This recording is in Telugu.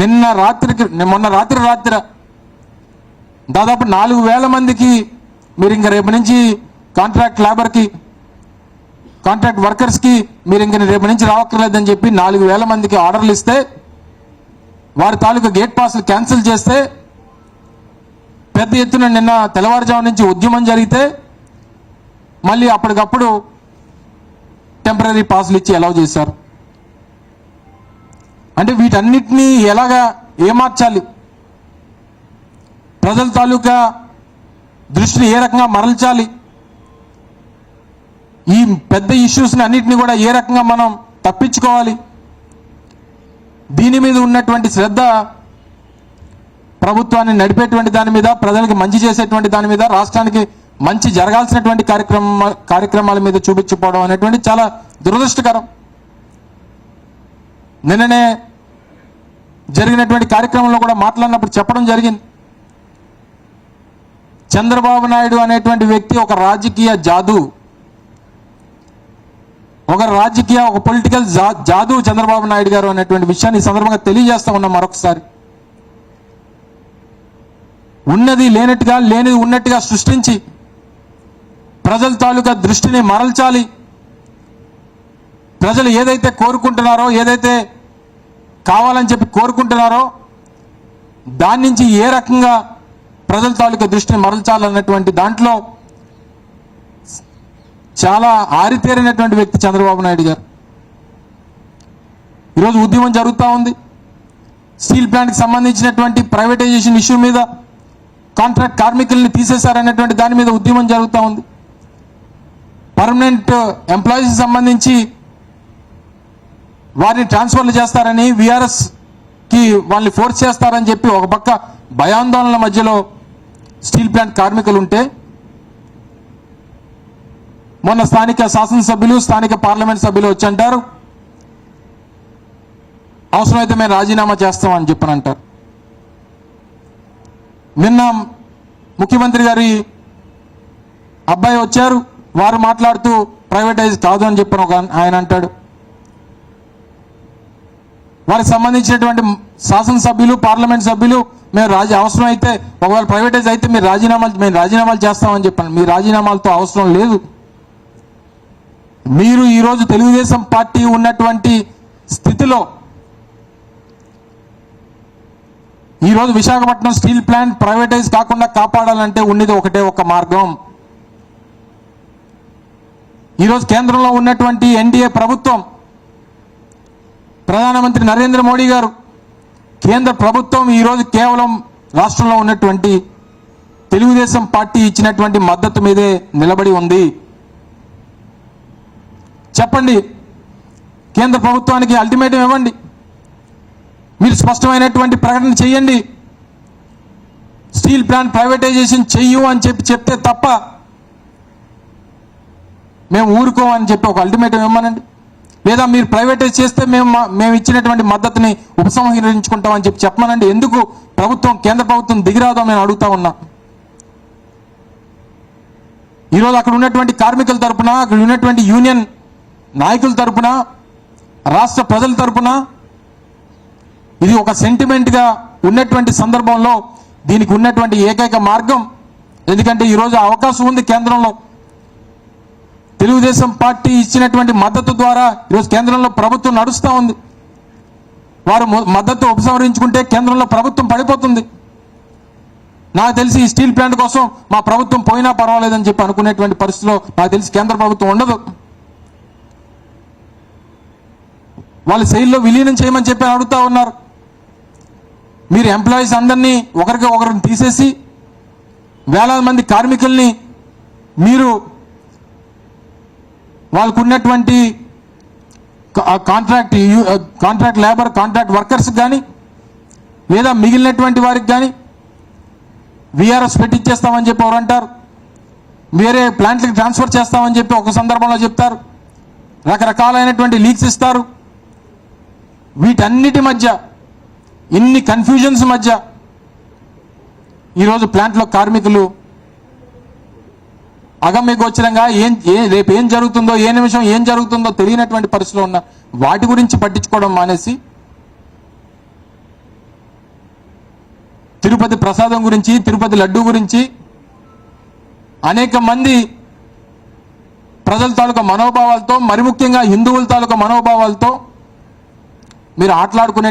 నిన్న రాత్రికి మొన్న రాత్రి రాత్రి దాదాపు నాలుగు వేల మందికి మీరు ఇంక రేపు నుంచి కాంట్రాక్ట్ లేబర్కి కాంట్రాక్ట్ వర్కర్స్కి మీరు ఇంక రేపు నుంచి రావక్కర్లేదని చెప్పి నాలుగు వేల మందికి ఆర్డర్లు ఇస్తే వారి తాలూకా గేట్ పాస్లు క్యాన్సిల్ చేస్తే పెద్ద ఎత్తున నిన్న తెల్లవారుజాము నుంచి ఉద్యమం జరిగితే మళ్ళీ అప్పటికప్పుడు టెంపరీ పాసులు ఇచ్చి అలౌ చేశారు. అంటే వీటన్నిటినీ ఎలాగా ఏమార్చాలి? ప్రజల తాలూకా దృష్టిని ఏ రకంగా మరల్చాలి? ఈ పెద్ద ఇష్యూస్ని అన్నిటిని కూడా ఏ రకంగా మనం తప్పించుకోవాలి? దీని మీద ఉన్నటువంటి శ్రద్ధ ప్రభుత్వాన్ని నడిపేటువంటి దాని మీద ప్రజలకు మంచి చేసేటువంటి దాని మీద రాష్ట్రానికి మంచి జరగాల్సినటువంటి కార్యక్రమ కార్యక్రమాల మీద చూపించిపోవడం అనేటువంటి చాలా దురదృష్టకరం. నిన్ననే జరిగినటువంటి కార్యక్రమంలో కూడా మాట్లాడినప్పుడు చెప్పడం జరిగింది. చంద్రబాబు నాయుడు అనేటువంటి వ్యక్తి ఒక రాజకీయ జాదు. ఒక రాజకీయ ఒక పొలిటికల్ జా- జాదు చంద్రబాబు నాయుడు గారు అనేటువంటి విషయాన్ని ఈ సందర్భంగా తెలియజేస్తా ఉన్నాం మరొకసారి. ఉన్నది లేనట్టుగా లేనిది ఉన్నట్టుగా సృష్టించి ప్రజల తాలూకా దృష్టిని మరల్చాలి. ప్రజలు ఏదైతే కోరుకుంటున్నారో ఏదైతే కావాలని చెప్పి కోరుకుంటున్నారో దాని నుంచి ఏ రకంగా ప్రజల తాలూకా దృష్టిని మరల్చాలన్నటువంటి దాంట్లో చాలా ఆరితేరినటువంటి వ్యక్తి చంద్రబాబు నాయుడు గారు. ఈరోజు ఉద్యమం జరుగుతూ ఉంది. స్టీల్ ప్లాంట్కి సంబంధించినటువంటి ప్రైవేటైజేషన్ ఇష్యూ మీద కాంట్రాక్ట్ కార్మికుల్ని తీసేశారనేటువంటి దాని మీద ఉద్యమం జరుగుతూ ఉంది. పర్మనెంట్ ఎంప్లాయీస్ సంబంధించి వారిని ట్రాన్స్ఫర్లు చేస్తారని విఆర్ఎస్కి వాళ్ళని ఫోర్స్ చేస్తారని చెప్పి ఒక పక్క భయాందోళనల మధ్యలో స్టీల్ ప్లాంట్ కార్మికులు ఉంటే మొన్న స్థానిక శాసనసభ్యులు స్థానిక పార్లమెంట్ సభ్యులు వచ్చి అంటారు అవసరమైతే మేము రాజీనామా చేస్తామని చెప్పని అంటారు. నిన్న ముఖ్యమంత్రి గారి అబ్బాయి వచ్చారు వారు మాట్లాడుతూ ప్రైవేటైజ్ కాదు అని చెప్పిన ఒక ఆయన అంటాడు. వారికి సంబంధించినటువంటి శాసనసభ్యులు పార్లమెంట్ సభ్యులు మేము రాజీ అవసరం అయితే ఒకవేళ ప్రైవేటైజ్ అయితే మీరు రాజీనామాలు మేము రాజీనామాలు చేస్తామని చెప్పాను మీ రాజీనామాలతో అవసరం లేదు. మీరు ఈరోజు తెలుగుదేశం పార్టీ ఉన్నటువంటి స్థితిలో ఈరోజు విశాఖపట్నం స్టీల్ ప్లాంట్ ప్రైవేటైజ్ కాకుండా కాపాడాలంటే ఉన్నది ఒకటే ఒక మార్గం. ఈరోజు కేంద్రంలో ఉన్నటువంటి ఎన్డీఏ ప్రభుత్వం ప్రధానమంత్రి నరేంద్ర మోడీ గారు కేంద్ర ప్రభుత్వం ఈరోజు కేవలం రాష్ట్రంలో ఉన్నటువంటి తెలుగుదేశం పార్టీ ఇచ్చినటువంటి మద్దతు మీదే నిలబడి ఉంది. చెప్పండి కేంద్ర ప్రభుత్వానికి అల్టిమేటం ఇవ్వండి. మీరు స్పష్టమైనటువంటి ప్రకటన చేయండి. స్టీల్ ప్లాంట్ ప్రైవేటైజేషన్ చెయ్యు అని చెప్పి చెప్తే తప్ప మేము ఊరుకోమని చెప్పి ఒక అల్టిమేటం ఇవ్వమనండి. లేదా మీరు ప్రైవేటైజ్ చేస్తే మేము మేము ఇచ్చినటువంటి మద్దతుని ఉపసంహరించుకుంటామని చెప్పి చెప్పమనండి. ఎందుకు? ప్రభుత్వం కేంద్ర ప్రభుత్వం దిగిరాదో నేను అడుగుతా ఉన్నా. ఈరోజు అక్కడ ఉన్నటువంటి కార్మికుల తరపున అక్కడ ఉన్నటువంటి యూనియన్ నాయకుల తరపున రాష్ట్ర ప్రజల తరపున ఇది ఒక సెంటిమెంట్గా ఉన్నటువంటి సందర్భంలో దీనికి ఉన్నటువంటి ఏకైక మార్గం. ఎందుకంటే ఈరోజు అవకాశం ఉంది కేంద్రంలో. తెలుగుదేశం పార్టీ ఇచ్చినటువంటి మద్దతు ద్వారా ఈరోజు కేంద్రంలో ప్రభుత్వం నడుస్తూ ఉంది. వారు మద్దతు ఉపసంహరించుకుంటే కేంద్రంలో ప్రభుత్వం పడిపోతుంది. నాకు తెలిసి ఈ స్టీల్ ప్లాంట్ కోసం మా ప్రభుత్వం పోయినా పర్వాలేదని చెప్పి అనుకునేటువంటి పరిస్థితిలో నాకు తెలిసి కేంద్ర ప్రభుత్వం ఉండదు. వాళ్ళు శైలిలో విలీనం చేయమని చెప్పి అడుగుతా ఉన్నారు. మీరు ఎంప్లాయీస్ అందరినీ ఒకరికి ఒకరిని తీసేసి వేలాది మంది కార్మికుల్ని మీరు వాళ్ళకు ఉన్నటువంటి contract contract labour contract workers కానీ లేదా మిగిలినటువంటి వారికి కానీ విఆర్ఎస్ పెట్టించేస్తామని చెప్పి ఎవరు అంటారు? వేరే ప్లాంట్లకు ట్రాన్స్ఫర్ చేస్తామని చెప్పి ఒక సందర్భంలో చెప్తారు. రకరకాలైనటువంటి లీక్స్ ఇస్తారు. వీటన్నిటి మధ్య ఇన్ని కన్ఫ్యూజన్స్ మధ్య ఈరోజు ప్లాంట్లో కార్మికులు అగమ్య గోచరంగా ఏం ఏ రేపు ఏం జరుగుతుందో ఏ నిమిషం ఏం జరుగుతుందో తెలియనటువంటి పరిస్థితిలో ఉన్న వాటి గురించి పట్టించుకోవడం మానేసి తిరుపతి ప్రసాదం గురించి తిరుపతి లడ్డు గురించి అనేక మంది ప్రజల తాలూకా మనోభావాలతో మరి ముఖ్యంగా హిందువుల తాలూకా మనోభావాలతో మీరు ఆటలాడుకునే